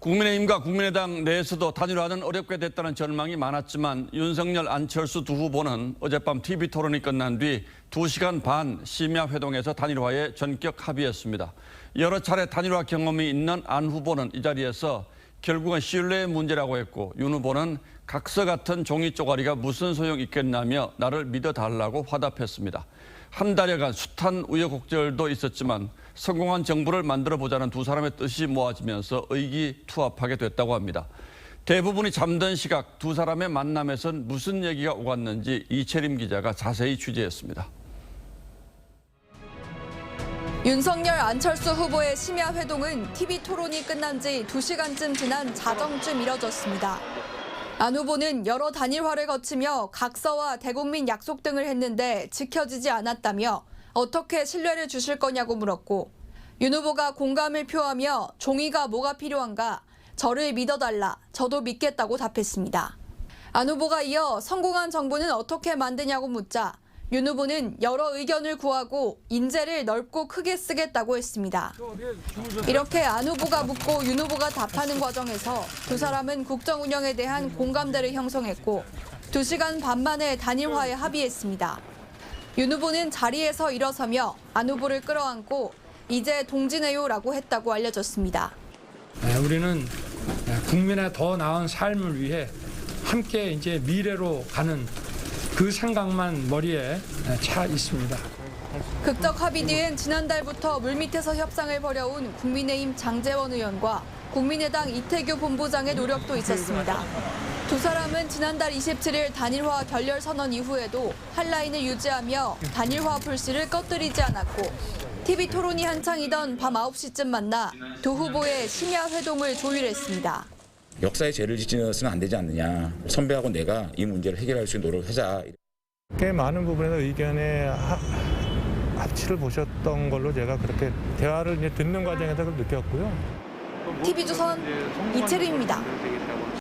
국민의힘과 국민의당 내에서도 단일화는 어렵게 됐다는 전망이 많았지만 윤석열 안철수 두 후보는 어젯밤 TV 토론이 끝난 뒤 2시간 반 심야 회동에서 단일화에 전격 합의했습니다. 여러 차례 단일화 경험이 있는 안 후보는 이 자리에서 결국은 신뢰의 문제라고 했고 윤 후보는 각서 같은 종이 쪼가리가 무슨 소용 있겠냐며 나를 믿어달라고 화답했습니다. 한 달여간 숱한 우여곡절도 있었지만 성공한 정부를 만들어 보자는 두 사람의 뜻이 모아지면서 의기투합하게 됐다고 합니다. 대부분이 잠든 시각 두 사람의 만남에선 무슨 얘기가 오갔는지 이채림 기자가 자세히 취재했습니다. 윤석열 안철수 후보의 심야 회동은 TV 토론이 끝난 지 2시간쯤 지난 자정쯤 이뤄졌습니다. 안 후보는 여러 단일화를 거치며 각서와 대국민 약속 등을 했는데 지켜지지 않았다며 어떻게 신뢰를 주실 거냐고 물었고 윤 후보가 공감을 표하며 종이가 뭐가 필요한가 저를 믿어달라 저도 믿겠다고 답했습니다. 안 후보가 이어 성공한 정부는 어떻게 만드냐고 묻자 윤 후보는 여러 의견을 구하고 인재를 넓고 크게 쓰겠다고 했습니다. 이렇게 안 후보가 묻고 윤 후보가 답하는 과정에서 두 사람은 국정 운영에 대한 공감대를 형성했고 두시간 반 만에 단일화에 합의했습니다. 윤 후보는 자리에서 일어서며 안 후보를 끌어안고 이제 동지네요라고 했다고 알려졌습니다. 네, 우리는 국민의 더 나은 삶을 위해 함께 이제 미래로 가는 그 생각만 머리에 차 있습니다. 극적 합의 뒤엔 지난달부터 물밑에서 협상을 벌여온 국민의힘 장재원 의원과 국민의당 이태규 본부장의 노력도 있었습니다. 두 사람은 지난달 27일 단일화 결렬 선언 이후에도 한 라인을 유지하며 단일화 불씨를 꺼뜨리지 않았고 TV 토론이 한창이던 밤 9시쯤 만나 두 후보의 심야 회동을 조율했습니다. 역사에 죄를 짓지는 안 되지 않느냐. 선배하고 내가 이 문제를 해결할 수 있는 노력을 하자. 꽤 많은 부분에서 의견의 하- 합치를 보셨던 걸로 제가 그렇게 대화를 이제 듣는 과정에서 느꼈고요. TV조선 이채림입니다.